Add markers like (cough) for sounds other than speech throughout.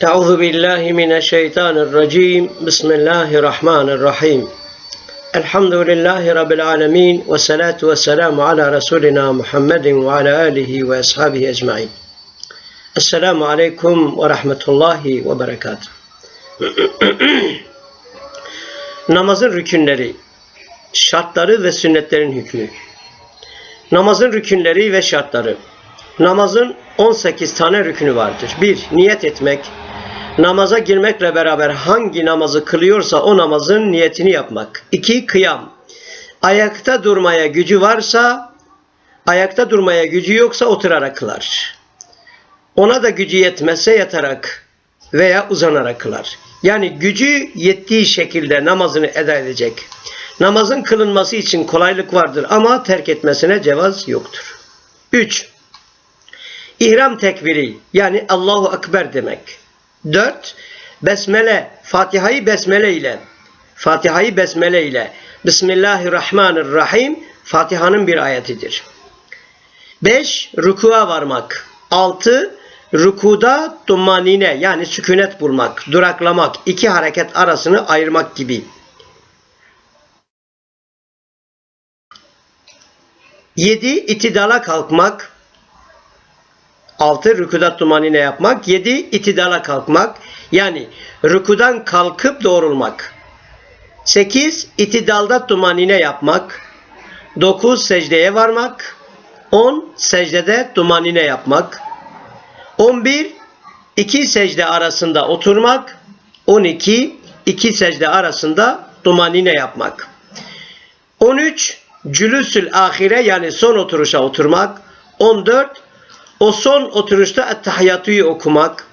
Euzu billahi mineşşeytanirracim. Bismillahirrahmanirrahim. Elhamdülillahi rabbil alamin ve salatu vesselamu ala resulina Muhammedin ve ala alihi ve ashabihi ecmaîn. Esselamu aleyküm ve rahmetullahi ve berekatuh. (clears throat) Namazın rükünleri, şartları ve sünnetlerin hükmü. Namazın rükünleri ve şartları. Namazın 18 tane rükünü vardır. 1. Niyet etmek, Namaza girmekle beraber hangi namazı kılıyorsa o namazın niyetini yapmak. 2. Kıyam. Ayakta durmaya gücü varsa, ayakta durmaya gücü yoksa oturarak kılar. Ona da gücü yetmezse yatarak veya uzanarak kılar. Yani gücü yettiği şekilde namazını eda edecek. Namazın kılınması için kolaylık vardır ama terk etmesine cevaz yoktur. 3. İhram tekbiri yani Allahu Ekber demek. 4. Besmele, Fatiha'yı besmele ile Fatiha'yı besmele ile Bismillahirrahmanirrahim Fatiha'nın bir ayetidir. 5. Rükua varmak. 6. Rükuda tummanine yani sükunet bulmak, duraklamak, iki hareket arasını ayırmak gibi. 7. itidala kalkmak. 6. Rükuda tumanine yapmak. 7. itidala kalkmak. Yani rükudan kalkıp doğrulmak. 8. itidalda tumanine yapmak. 9. Secdeye varmak. 10. Secdede tumanine yapmak. 11. iki secde arasında oturmak. 12. iki secde arasında tumanine yapmak. 13. Cülüsül ahire yani son oturuşa oturmak. 14. O son oturuşta ettehiyatüyü okumak.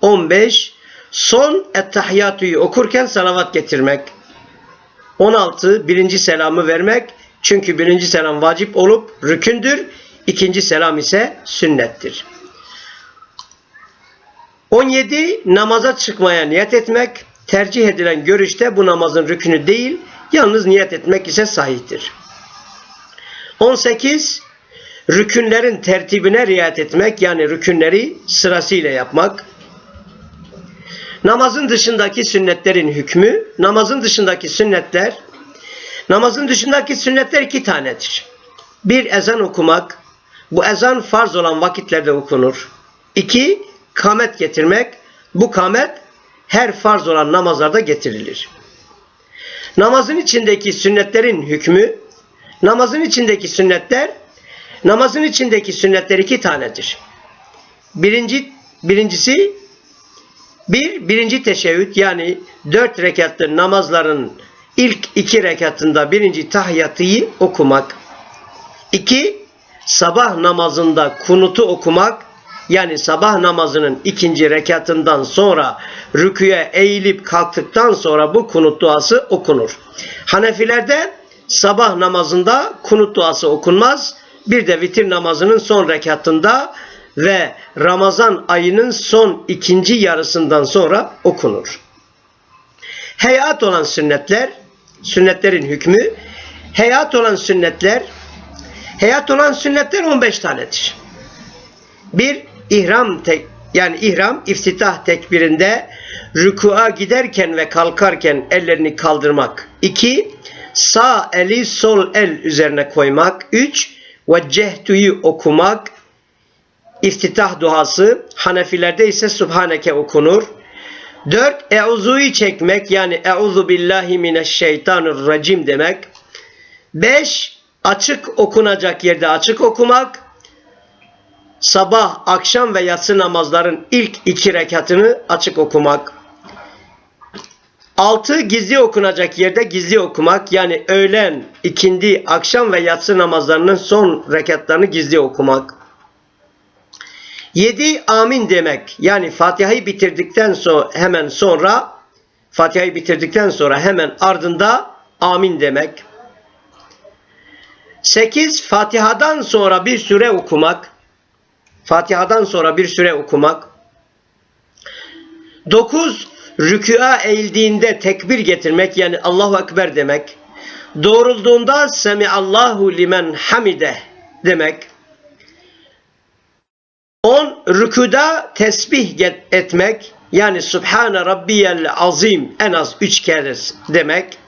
15. Son ettehiyatüyü okurken salavat getirmek. 16. Birinci selamı vermek. Çünkü birinci selam vacip olup rükündür. İkinci selam ise sünnettir. 17. Namaza çıkmaya niyet etmek. Tercih edilen görüşte bu namazın rükünü değil, yalnız niyet etmek ise sahihtir. 18. Rükünlerin tertibine riayet etmek yani rükünleri sırasıyla yapmak. Namazın dışındaki sünnetlerin hükmü, namazın dışındaki sünnetler, namazın dışındaki sünnetler iki tanedir. Bir ezan okumak, bu ezan farz olan vakitlerde okunur. İki, kamet getirmek, bu kamet her farz olan namazlarda getirilir. Namazın içindeki sünnetlerin hükmü, namazın içindeki sünnetler, namazın içindeki sünnetler iki tanedir. Birinci, birincisi, bir, birinci teşebbüt yani dört rekatlı namazların ilk iki rekatında birinci tahiyyatıyı okumak. İki, sabah namazında kunutu okumak yani sabah namazının ikinci rekatından sonra rüküye eğilip kalktıktan sonra bu kunut duası okunur. Hanefilerde sabah namazında kunut duası okunmaz. Bir de vitir namazının son rekatında ve Ramazan ayının son ikinci yarısından sonra okunur. Heyat olan sünnetler, sünnetlerin hükmü, heyat olan sünnetler, heyat olan sünnetler 15 tanedir. Bir, ihram tek, yani ihram iftitah tekbirinde rükua giderken ve kalkarken ellerini kaldırmak. 2. Sağ eli sol el üzerine koymak. 3. Veccehtu'yu okumak. İftitah duası. Hanefilerde ise Subhaneke okunur. 4. Euzu'yu çekmek yani Euzu billahi mineşşeytanirracim demek. 5. Açık okunacak yerde açık okumak sabah, akşam ve yatsı namazların ilk iki rekatını açık okumak. Altı gizli okunacak yerde gizli okumak yani öğlen, ikindi, akşam ve yatsı namazlarının son rekatlarını gizli okumak. Yedi amin demek yani Fatiha'yı bitirdikten sonra hemen sonra Fatiha'yı bitirdikten sonra hemen ardında amin demek. Sekiz Fatiha'dan sonra bir süre okumak. Fatiha'dan sonra bir süre okumak. 9. Rükûa eğildiğinde tekbir getirmek yani Allahu Ekber demek. Doğrulduğunda Semiallahu limen hamide demek. 10. Rükuda tesbih etmek yani Subhane Rabbiyel Azim en az üç kez demek.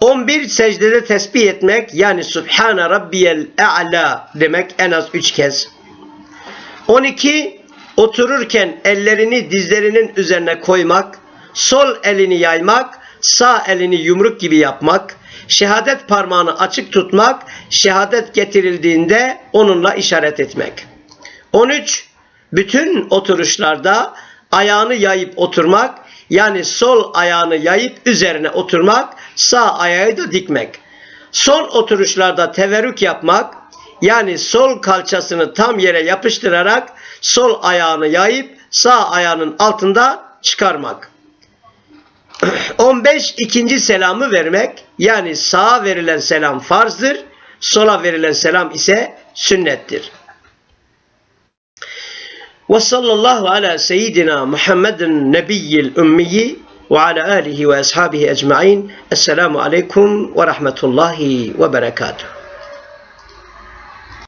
11 secdede tesbih etmek yani Subhane Rabbiyel A'la demek en az üç kez. 12 otururken ellerini dizlerinin üzerine koymak, sol elini yaymak, sağ elini yumruk gibi yapmak, şehadet parmağını açık tutmak, şehadet getirildiğinde onunla işaret etmek. 13 bütün oturuşlarda ayağını yayıp oturmak, yani sol ayağını yayıp üzerine oturmak, sağ ayağı da dikmek. Son oturuşlarda teverrük yapmak, yani sol kalçasını tam yere yapıştırarak sol ayağını yayıp sağ ayağının altında çıkarmak. (clears throat) 15 ikinci selamı vermek yani sağa verilen selam farzdır, sola verilen selam ise sünnettir. Ve sallallahu ala seyyidina Muhammedin nebiyyil ümmiyi ve ala alihi ve ashabihi ecmain. Esselamu aleyküm ve rahmetullahi ve berekatuhu.